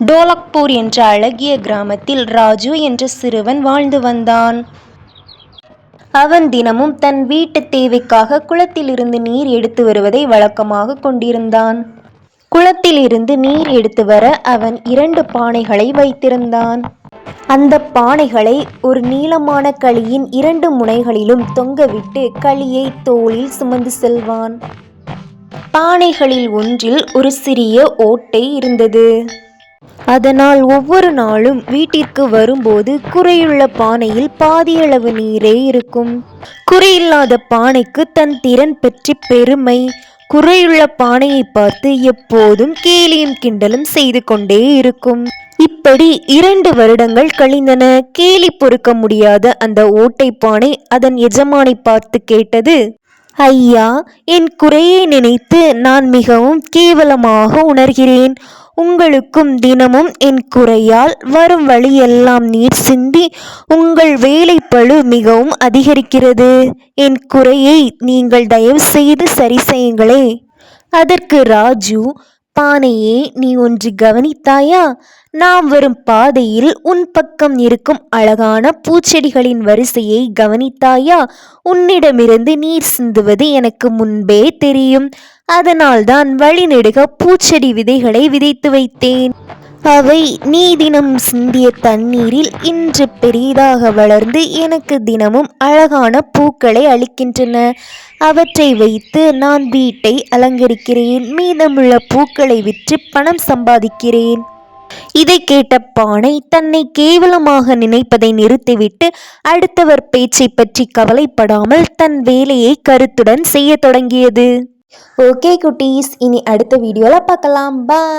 டோலக்பூர் என்ற அழகிய கிராமத்தில் ராஜு என்ற சிறுவன் வாழ்ந்து வந்தான். அவன் தினமும் தன் வீட்டு தேவைக்காக குளத்திலிருந்து நீர் எடுத்து வருவதை வழக்கமாக கொண்டிருந்தான். குளத்திலிருந்து நீர் எடுத்து வர அவன் இரண்டு பானைகளை வைத்திருந்தான். அந்த பானைகளை ஒரு நீளமான களியின் இரண்டு முனைகளிலும் தொங்கவிட்டு களியை தோளில் சுமந்து செல்வான். பானைகளில் ஒன்றில் ஒரு சிறிய ஓட்டை இருந்தது. அதனால் ஒவ்வொரு நாளும் வீட்டிற்கு வரும்போது குறையுள்ள பானையில் பாதியளவு நீரே இருக்கும். குறையில்லாத பானைக்கு தன் திறன் பற்றி பெருமை. குறையுள்ள பானையை பார்த்து எப்போதும் கேலியும் கிண்டலும் செய்து கொண்டே இருக்கும். இப்படி இரண்டு வருடங்கள் கழிந்தன. கேலி பொறுக்க முடியாத அந்த ஓட்டை பானை அதன் எஜமானை பார்த்து கேட்டது ஐயா என் குறையை நினைத்து நான் மிகவும் கேவலமாக உணர்கிறேன். உங்களுக்கும் தினமும் என் குறையால் வரும் வழியெல்லாம் நீர் சிந்தி உங்கள் வேலைப்பழு மிகவும் அதிகரிக்கிறது. என் குறையை நீங்கள் தயவு செய்து சரி செய்யுங்களே அதற்கு ராஜு பானையே நீ ஒன்று கவனித்தாயா? நாம் வரும் பாதையில் உன் பக்கம் இருக்கும் அழகான பூச்செடிகளின் வரிசையை கவனித்தாயா? உன்னிடமிருந்து நீர் சிந்துவது எனக்கு முன்பே தெரியும். அதனால்தான் வழிநெடுக பூச்செடி விதைகளை விதைத்து வைத்தேன். அவை நீ தினம் சிந்திய தண்ணீரில் இன்று பெரிதாக வளர்ந்து எனக்கு தினமும் அழகான பூக்களை அளிக்கின்றன. அவற்றை வைத்து நான் வீட்டை அலங்கரிக்கிறேன். மீதமுள்ள பூக்களை விற்று பணம் சம்பாதிக்கிறேன். இதை கேட்ட பானை தன்னை கேவலமாக நினைப்பதை நிறுத்திவிட்டு அடுத்தவர் பேச்சை பற்றி கவலைப்படாமல் தன் வேலையை கருத்துடன் செய்ய தொடங்கியது. ஓகே குட்டீஸ் இனி அடுத்த வீடியோவில் பார்க்கலாம். பாய்